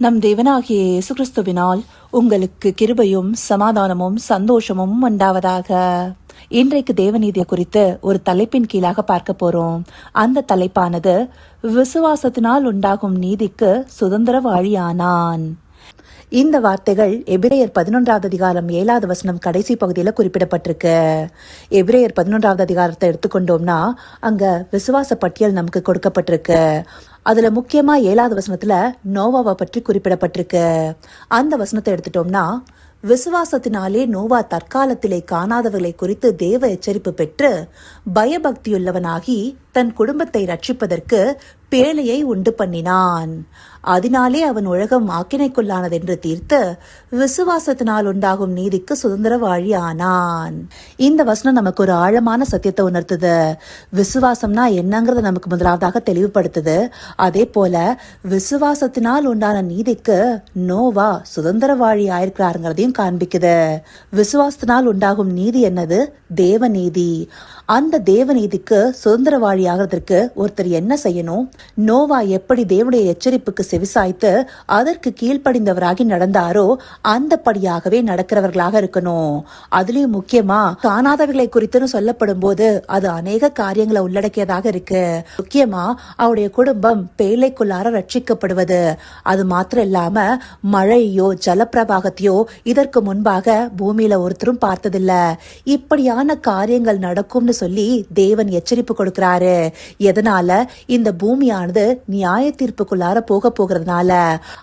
நம் தேவனாகிய இயேசு கிறிஸ்துவினால் உங்களுக்கு கிருபையும் சமாதானமும் சந்தோஷமும் உண்டாவதாக. இன்றைக்கு தேவநீதியை குறித்து ஒரு தலைப்பின் கீழாக பார்க்க போறோம். அந்த தலைப்பானது விசுவாசத்தினால் உண்டாகும் நீதிக்கு சுதந்திர வாழியானான் இந்த வார்த்தைகள் எபிரேயர் பதினொன்றாவது அதிகாரம் ஏழாவது வசனம் கடைசி பகுதியில் குறிப்பிடப்பட்டிருக்கு. எபிரேயர் பதினொன்றாவது அதிகாரத்தை எடுத்துக்கொண்டோம்னா அங்க விசுவாச பட்டியல் நமக்கு கொடுக்கப்பட்டிருக்கு. அதுல முக்கியமா ஏழாவது வசனத்துல நோவாவை பற்றி குறிப்பிடப்பட்டிருக்கு. அந்த வசனத்தை எடுத்துட்டோம்னா விசுவாசத்தினாலே நோவா தற்காலத்திலே காணாதவர்களை குறித்து தேவ எச்சரிப்பு பெற்று பயபக்தியுள்ளவனாகி தன் குடும்பத்தை ரட்சிப்பதற்கு பேழையை உண்டு பண்ணினான். அதனாலே அவன் உலகம் ஆக்கினைக்குள்ளானதென்று தீர்த்து விசுவாசத்தினால் உண்டாகும் நீதிக்கு சுதந்திர வாழி ஆனான் இந்த வசனம் நமக்கு ஒரு ஆழமான சத்தியத்தை உணர்த்துது. விசுவாசம்னா என்னங்கிறத நமக்கு முதலாவதாக தெளிவுபடுத்துது. அதே போல விசுவாசத்தினால் உண்டான நீதிக்கு நோவா சுதந்திர வாழி ஆயிருக்கிறாருங்கிறதையும் காண்பிக்குது. விசுவாசத்தினால் உண்டாகும் நீதி என்னது? தேவநீதி. அந்த தேவநீதிக்கு சுதந்திர வாழி ஆகிறதுக்கு ஒருத்தர் என்ன செய்யணும்? நோவா எப்படி தேவனுடைய எச்சரிப்புக்கு செவிசாய்த்து அதற்கு கீழ்ப்படிந்தவராகி நடந்தாரோ அந்த படியாகவே நடக்கிறவர்களாக இருக்கணும். அதுலயும் முக்கியமா காணாதவர்களை குறித்துன்னு சொல்லப்படும் போது அது அநேக காரியங்களை உள்ளடக்கியதாக இருக்கு. முக்கியமா அவருடைய குடும்பம் பேழைக்குள்ளார ரட்சிக்கப்படுவது. அது மாத்திரம் இல்லாம மழையோ ஜலப்பிரவாகத்தையோ இதற்கு முன்பாக பூமியில ஒருத்தரும் பார்த்ததில்ல. இப்படியான காரியங்கள் நடக்கும்னு சொல்லி தேவன் எச்சரிப்பு கொடுக்கிறாரு. எதனால? இந்த பூமியானது நியாய தீர்ப்புக்குள்ளார போக போகிறதுனால.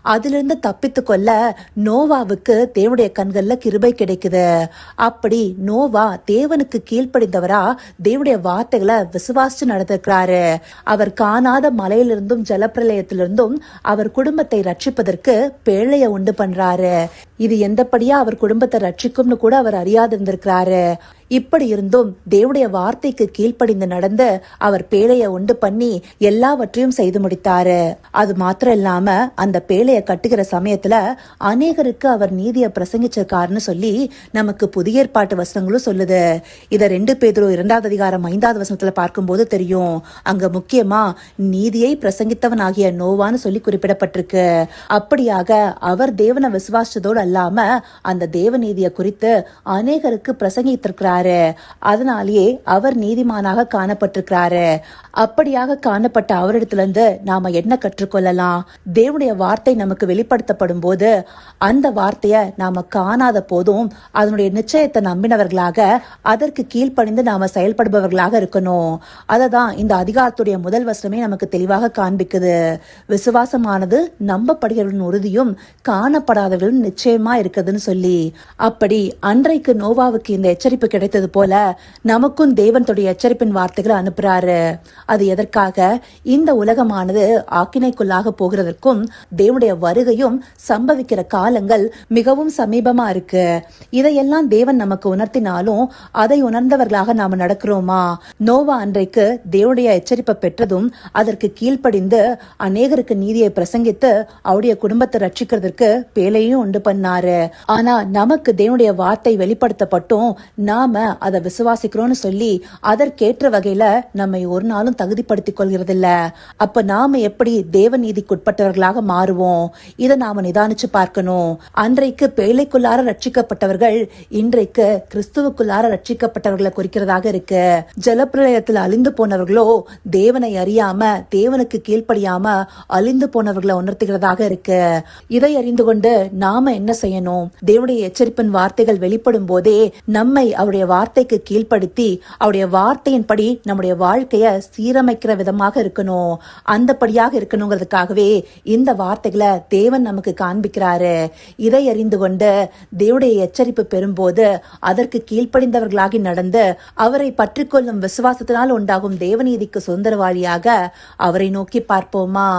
அதிலிருந்து தப்பித்து கொள்ள நோவாவுக்கு தேவனுடைய கண்கள்ல கிருபை கிடைக்குது. அப்படி நோவா தேவனுக்கு கீழ்ப்படிந்தவரா தேவனுடைய வார்த்தைகளை விசுவாசிச்சு நடந்திருக்கிறாரு. அவர் காணாத மலையிலிருந்தும் ஜலப்பிரளயத்திலிருந்தும் அவர் குடும்பத்தை ரட்சிப்பதற்கு பேழைய உண்டு பண்றாரு. இது எந்தபடியா அவர் குடும்பத்தை ரட்சிக்கும்னு கூட அவர் அறியாது இருந்திருக்கிறாரு இப்படி இருந்தும் தேவடைய வார்த்தைக்கு கீழ்ப்படிந்து நடந்து அவர் பேழைய உண்டு பண்ணி எல்லாவற்றையும் செய்து முடித்தாரு. அது மாத்திரம் இல்லாம அந்த பேழைய கட்டுகிற சமயத்துல அநேகருக்கு அவர் நீதியை பிரசங்கிச்சிருக்காருன்னு சொல்லி நமக்கு புதிய ஏற்பாட்டு வசனங்களும் சொல்லுது. இத ரெண்டு பேதரும் இரண்டாவது அதிகாரம் ஐந்தாவது வசனத்துல பார்க்கும்போது தெரியும். அங்க முக்கியமா நீதியை பிரசங்கித்தவன் ஆகிய நோவான்னு சொல்லி குறிப்பிடப்பட்டிருக்கு. அப்படியாக அவர் தேவனை விசுவாசிச்சதோடு அல்லாம அந்த தேவ நீதியை குறித்து அநேகருக்கு பிரசங்கித்திருக்கிறார். இருக்கிறாரு அதனாலேயே அவர் நீதிமானாக காணப்பட்டிருக்கிறாரு. அப்படியாக காணப்பட்ட அவரிடத்துல இருந்து நாம என்ன கற்றுக்கொள்ளலாம்? தேவனுடைய வார்த்தை நமக்கு வெளிப்படுத்தப்படும் போது அந்த வார்த்தைய நாம காணாத போதும் அதனுடைய நிச்சயத்தை நம்பினவர்களாக அதற்கு கீழ்ப்பணிந்து நாம செயல்படுபவர்களாக இருக்கணும். அததான் இந்த அதிகாரத்துடைய முதல் வசனமே நமக்கு தெளிவாக காண்பிக்குது. விசுவாசமானது நம்பப்படுகிறவர்களின் உறுதியும் காணப்படாதவர்களும் நிச்சயமா இருக்குதுன்னு சொல்லி. அப்படி அன்றைக்கு நோவாவுக்கு இந்த எச்சரிப்பு கிடைத்தது போல நமக்கும் தேவனுடைய எச்சரிப்பின் வார்த்தைகளை அனுப்புறாரு. அது எதற்காக? இந்த உலகமானது ஆக்கினைக்குள்ளாக போகிறதற்கும் தேவனுடைய வருகையும் சம்பவிக்கிற காலங்கள் மிகவும் சமீபமா இருக்கு. இதையெல்லாம் தேவன் நமக்கு உணர்த்தினாலும் அதை உணர்ந்தவர்களாக நாம நடக்கிறோமா? நோவா அன்றைக்கு தேவனுடைய எச்சரிப்பை பெற்றதும் அதற்கு கீழ்ப்படிந்து அநேகருக்கு நீதியை பிரசங்கித்து அவருடைய குடும்பத்தை ரட்சிக்கிறதுக்கு பேலையும் உண்டு பண்ணாரு. ஆனா நமக்கு தேவனுடைய வார்த்தை வெளிப்படுத்தப்பட்டும். நாம நாம அதை விசுவாசிக்கிறோம்னு சொல்லி அதற்கேற்ற வகையில நம்மை ஒரு நாளும் தகுதிப்படுத்திக் கொள்கிறதில்ல. அப்ப நாம எப்படி தேவ நீதிக்குட்பட்டவர்களாக மாறுவோம்? இதை நாம நிதானிச்சு பார்க்கணும். அன்றைக்கு பேழைக்குள்ளார ரட்சிக்கப்பட்டவர்கள் இன்றைக்கு கிறிஸ்துவுக்குள்ளார ரட்சிக்கப்பட்டவர்களை குறிக்கிறதாக இருக்கு. ஜலப்பிரளயத்தில் அழிந்து போனவர்களோ தேவனை அறியாம தேவனுக்கு கீழ்ப்படியாம அழிந்து போனவர்களை உணர்த்துகிறதாக இருக்கு. இதை அறிந்து கொண்டு நாம என்ன செய்யணும்? தேவனுடைய எச்சரிப்பின் வார்த்தைகள் வெளிப்படும் போதே நம்மை அவருடைய வார்த்தைக்கு கீழ்ப்படுத்தி அவருடைய வார்த்தையின்படி நம்முடைய வாழ்க்கையை சீரமைக்கிற விதமாக இருக்கணும். அந்தபடியாக இருக்கணுங்கிறதுக்காகவே இந்த வார்த்தைகளை தேவன் நமக்கு காண்பிக்கிறாரு. இதை அறிந்து கொண்டு தேவடைய எச்சரிப்பு பெறும்போது அதற்கு கீழ்ப்படிந்தவர்களாகி நடந்து அவரை பற்றிக்கொள்ளும் விசுவாசத்தினால் உண்டாகும் தேவநீதிக்கு சுதந்திரவாளியாக அவரை நோக்கி பார்ப்போமா?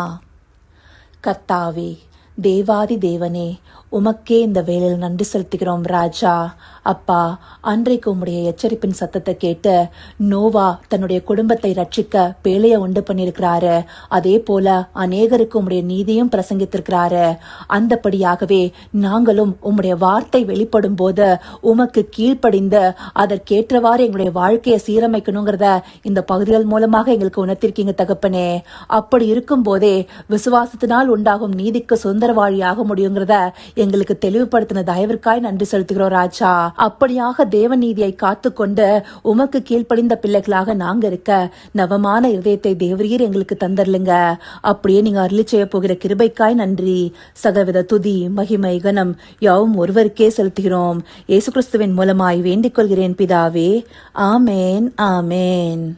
கத்தாவே தேவாதி தேவனே உமக்கே இந்த வேலையில் நன்றி செலுத்துகிறோம் ராஜா. அப்பா அன்றைக்கு உம்முடைய எச்சரிப்பின் சத்தத்தை கேட்டு நோவா தன்னுடைய குடும்பத்தை ரட்சிக்க பேழைய உண்டு பண்ணியிருக்கிறாரு. அதே போல அநேகருக்கு உம்முடைய நீதியும் பிரசங்கித்திருக்கிறாரு. அந்தபடியாகவே நாங்களும் உம்முடைய வார்த்தை வெளிப்படும் போது உமக்கு கீழ்ப்படிந்து அதற்கேற்றவாறு எங்களுடைய வாழ்க்கையை சீரமைக்கணுங்கிறத இந்த பகுதிகள் மூலமாக எங்களுக்கு உணர்த்திருக்கீங்க தகப்பனே. அப்படி இருக்கும் போதே விசுவாசத்தினால் உண்டாகும் நீதிக்கு சுதந்திரவாழியாக முடியுங்கிறத எங்களுக்கு தெளிவுபடுத்தின தயவிற்காய் நன்றி செலுத்துகிறோம் ராஜா. அப்படியாக தேவ நீதியை காத்துக்கொண்டு உமக்கு கீழ்ப்படிந்த பிள்ளைகளாக நாங்க இருக்க நவமான இதயத்தை தேவரீர் எங்களுக்கு தந்தர்லுங்க அப்படியே நீங்க அருளி செய்ய போகிற கிருபைக்காய் நன்றி. சகவித துதி மகிமை கனம் யாவும் ஒருவருக்கே செலுத்துகிறோம். இயேசு கிறிஸ்துவின் மூலமாய் வேண்டிக் கொள்கிறேன் பிதாவே. ஆமேன் ஆமேன்.